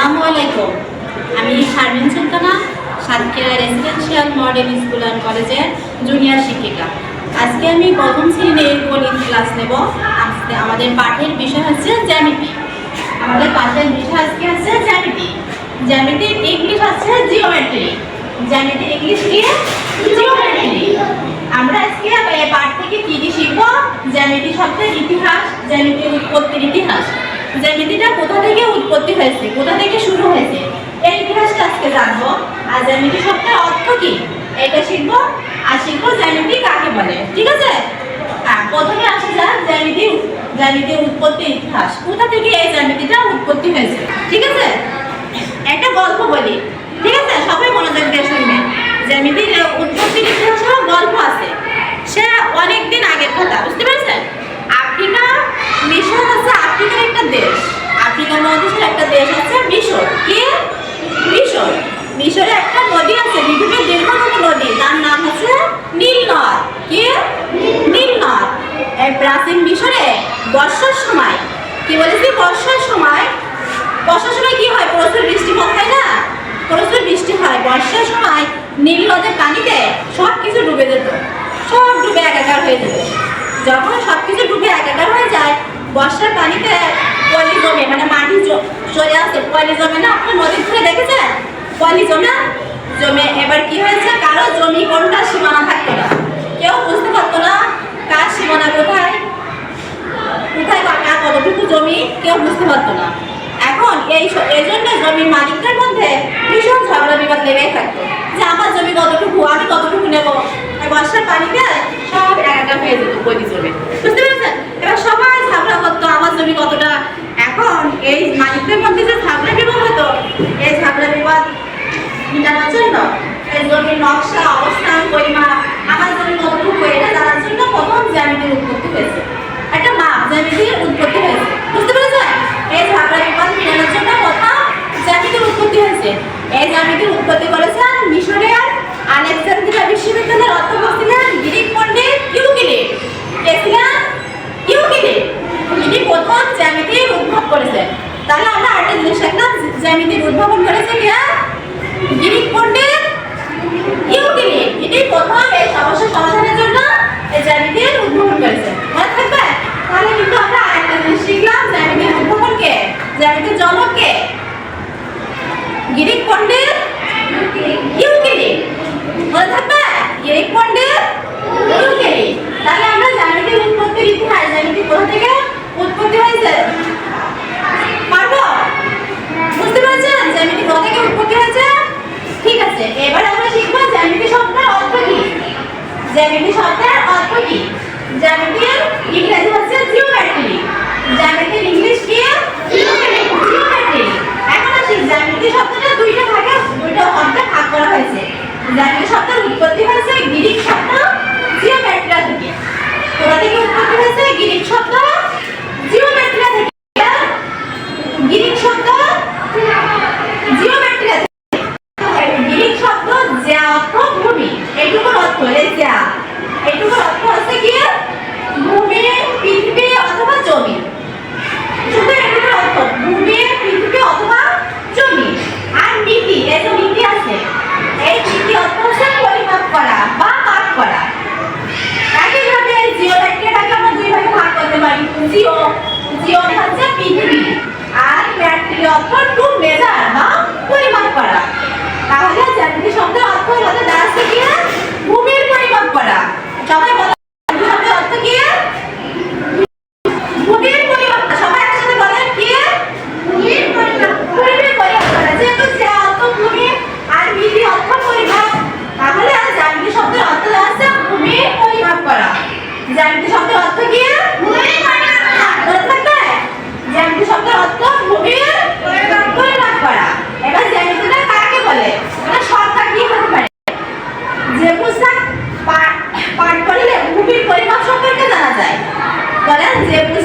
আসসালামু আলাইকুম। আমি Sharmin Sultana, Satkhira residential model school and কলেজের জুনিয়র শিক্ষিকা। আজকে আমি প্রথম শ্রেণির গণিত ক্লাস নেব। আজকে আমাদের পাঠের বিষয় হচ্ছে জ্যামিতি। আমাদের পাঠের বিষয় আজকে হচ্ছে জ্যামিতি। জ্যামিতির ইংলিশ হচ্ছে জিওমেট্রি জ্যামিতির ইংলিশ কি? জিওমেট্রি আমরা আজকে পাঠ থেকে কি কি শিখব? জ্যামিতি শব্দের ইতিহাস, জ্যামিতির উৎপত্তির ইতিহাস। জ্যামিতিটা কোথা থেকে উৎপত্তি হয়েছে? কোথা থেকে শুরু হয়েছে? এই ইতিহাসটা আজকে জানব। আর জ্যামিতি শব্দের অর্থ কি? এটা শিখব। আর শিখব জ্যামিতি কাকে বলে? ঠিক আছে? আর প্রথমে আসা যাক জ্যামিতি জ্যামিতির উৎপত্তির ইতিহাস। কোথা থেকে এই জ্যামিতিটা উৎপত্তি হয়েছে? ঠিক আছে? একটা গল্প বলি। ঠিক আছে? সবাই মনোযোগ দিয়ে শুনবেন জ্যামিতির উৎপত্তির ইতিহাসেও গল্প আছে, সে অনেক দিন আগের কথা, বুঝতে পেরেছেন? আফ্রিকা মিশর হচ্ছে আফ্রিকার একটা দেশ। আফ্রিকা মহাদেশের একটা দেশ হচ্ছে মিশর। কি? মিশর। মিশরে একটা নদী আছে, পৃথিবীর দীর্ঘতম নদী। তার নাম হচ্ছে নীল নদ কি নীল প্রাচীন মিশরে বর্ষার সময়, কি বলেছি? বর্ষার সময়। বর্ষার সময় কি হয়? প্রচুর বৃষ্টিপাত হয় না? প্রচুর বৃষ্টি হয়। বর্ষার সময় নীল নদের পানিতে সব কিছু ডুবে যেত। সব ডুবে একাকার হয়ে যেত। যখন সব কিছু ডুবে একাকার হয়ে যায়, বর্ষার পানিতে পলি জমে মানে মাটি জ- চলে আসে পলি জমে না আপনার নদীর ঘুরে দেখেছেন পলি জমে জমে, এবার কি হয়েছে? কারও জমি কোনটা সীমানা থাকতো না। কেউ বুঝতে পারতো না কার সীমানা কোথায় কোথায় কার কতটুকু জমি, কেউ বুঝতে পারতো না। এখন এই এই জন্য জমির মালিকদের মধ্যে ভীষণ ঝগড়া বিবাদ লেগেই থাকতো যে আমার জমি কতটুকু, আমি কতটুকু নেব? বর্ষার পানিতে সব একাকার হয়ে যেত পলি জমি বুঝতে পেরেছেন এবার সবাই ঝগড়া করতো আমার জমি কতটা এখন এই মালিকদের মধ্যে যে ঝগড়া বিবাদ হতো এই ঝগড়া বিবাদ মিটানোর জন্য এই জমির নকশা পরিমাপ আমার জমি কতটুকু এটা জানার জন্য প্রথম জ্যামিতির উৎপত্তি হয়েছে। একটা মাপ জ্যামিতির উৎপত্তি হয়েছে। বুঝতে পেরেছেন এই ঝগড়া বিবাদ মিটানোর জন্য প্রথম জ্যামিতির উৎপত্তি হয়েছে। এই জ্যামিতির উৎপত্তি করেছেন মিশরের আলেকজান্দ্রিয়া বিশ্ববিদ্যালয়ের অধ্যাপক ছিলেন গ্রিক পণ্ডিত ইউক্লিড। কে ছিলেন? ইউক্লিড। ইনি প্রথম জ্যামিতির উদ্ভব করেছেন। তাহলে আমরা আরেকটা জিনিস শিখলাম জ্যামিতির উদ্ভাবন করেছে কে? গ্রিক পণ্ডিত ইনি প্রথম এই সমস্যা সমাধানের জন্য এই জ্যামিতির উদ্ভাবন করেছেন মনে থাকবে তাহলে কিন্তু আমরা আরেকটা জিনিস শিখলাম জ্যামিতির উদ্ভাবন কে জ্যামিতির জনক কে গ্রিক পণ্ডিত ইউক্লিড মনে থাকবে গ্রিক পণ্ডিত ইউক্লিড তাহলে আমরা জ্যামিতির উৎপত্তির ইতিহাস জ্যামিতি কোথা থেকে উৎপত্তি হয়েছে পারব বুঝতে পেরেছেন জ্যামিতি কোথা থেকে উৎপত্তি হয়েছে ঠিক আছে এবার আমরা শিখব জ্যামিতি শব্দের অর্থ কি জ্যামিতি শব্দের অর্থ কি জ্যামিতির করা। একইভাবে জিও থেকে তাকে আমরা দুই ভাগে ভাগ করতে পারি। জিও জিও siempre.